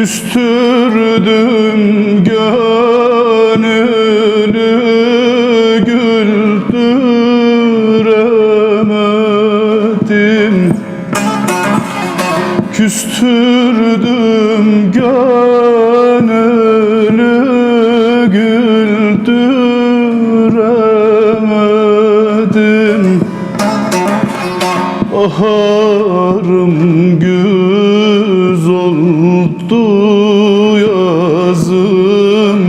Küstürdüm gönlü güldüremedim Küstürdüm gönlü Baharım güz oldu yazım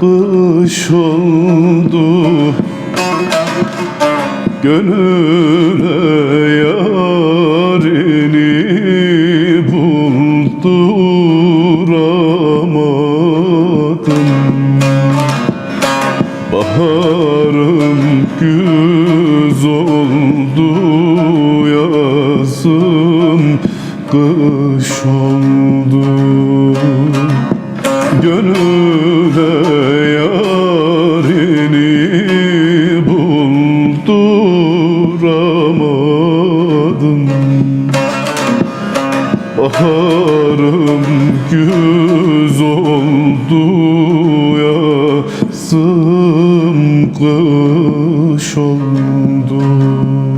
kış oldu. Gönüle yarini bulduramadım Baharım güz oldu yazım kış oldu. Gönüle yarini bulduramadım Baharım güz oldu kuş oldum.